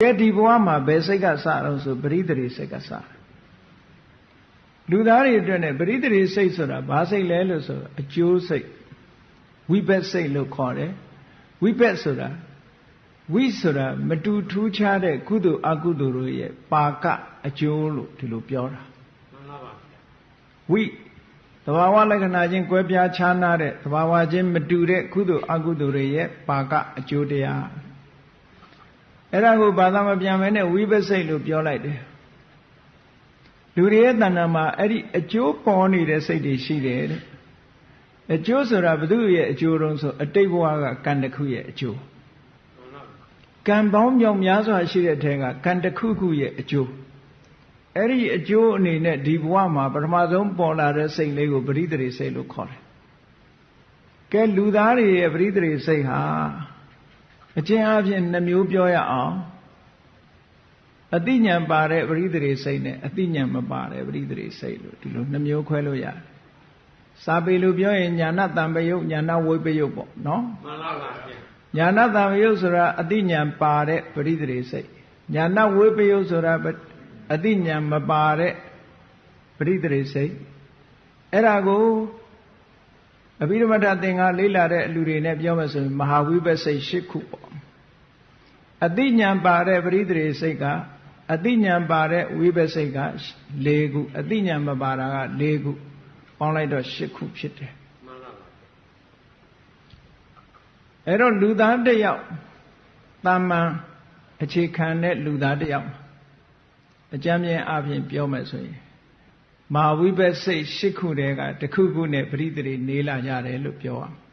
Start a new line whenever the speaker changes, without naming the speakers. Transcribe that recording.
ကဲဒီဘဝမှာဘယ်စိတ်ကစတော့ဆိုပရိသေစိတ်ကစလူသားတွေအတွက်နဲ့ပရိသေစိတ်ဆိုတာဘာစိတ်လဲလို့ဆိုအကျိုးစိတ်ဝိဘက်စိတ်လို့ခေါ်တယ်ဝိဘက်ဆိုတာဝိဆိုတာမတူထူးခြားတဲ့ကုသိုလ်အကုသိုလ်တို့ရဲ့ပါကအကျိုးလို့ဒီလိုပြောတာ
မှန်ပါပါ
ဝိသဘာဝလက္ခဏာချင်းကွဲပြားခြားနားတဲ့သဘာဝချင်းမတူတဲ့ကုသိုလ်အကုသိုလ်တွေရဲ့ပါကအကျိုးတရား အဲ့ဒါကိုဘာသာမပြန်မဲနဲ့ဝိပဿိတ်လို့ပြောလိုက်တယ်လူတွေရဲ့တဏ္ဍာမှာအဲ့ဒီအကျိုးပေါ်နေတဲ့စိတ်တွေရှိတယ်တဲ့အကျိုးဆိုတာဘု து ရဲ့အကျိုးတုံးဆိုအတိတ်ဘဝကကံတစ်ခုရဲ့အကျိုးကံပေါင်းမြောင်များစွာရှိတဲ့ထဲကကံတစ်ခုခုရဲ့အကျိုးအဲ့ဒီအကျိုးအနေနဲ့ဒီဘဝမှာပထမဆုံးပေါ်လာတဲ့စိတ်လေးကိုပရိသေစိတ်လို့ခေါ်တယ်ကဲလူသားတွေရဲ့ပရိသေစိတ်ဟာ အချင်းအပြင်နှမျိုးပြောရအောင်အတိညာပါတဲ့ပရိသေစိတ်နဲ့အတိညာမပါတဲ့ပရိသေစိတ်လို့ဒီလိုနှမျိုးခွဲလို့ရတယ်စာပေလို့ပြောရင်ညာဏတံပယုတ်ညာဏဝိပယုတ်ပေါ့နော်
မှန်ပါပါဗျာ
ညာဏတံပယုတ်ဆိုတာအတိညာပါတဲ့ပရိသေစိတ်ညာဏဝိပယုတ်ဆိုတာအတိညာမပါတဲ့ပရိသေစိတ်အဲ့ဒါကိုအဘိဓမ္မတသင်္ဃလေးလာတဲ့လူတွေနဲ့ပြောမယ်ဆိုရင်မဟာဝိပဿိတ်၈ခုပေါ့ အတိညာပါတဲ့ပရိသေစိတ်ကအတိညာပါတဲ့ဝိပဿိတ်က၄ခုအတိညာမပါတာက၄ခုပေါင်းလိုက်တော့၈ခုဖြစ်တယ်
မှန်ပါပါ
အဲ့တော့လူသားတစ်ယောက်တာမန်အခြေခံတဲ့လူသားတစ်ယောက်အကြမ်းမြင်အပြင်ပြောမယ်ဆိုရင်မာဝိဘက်စိတ်၈ခုတည်းကတစ်ခုခုနဲ့ပရိသေနေလာကြတယ်လို့ပြောရမှာ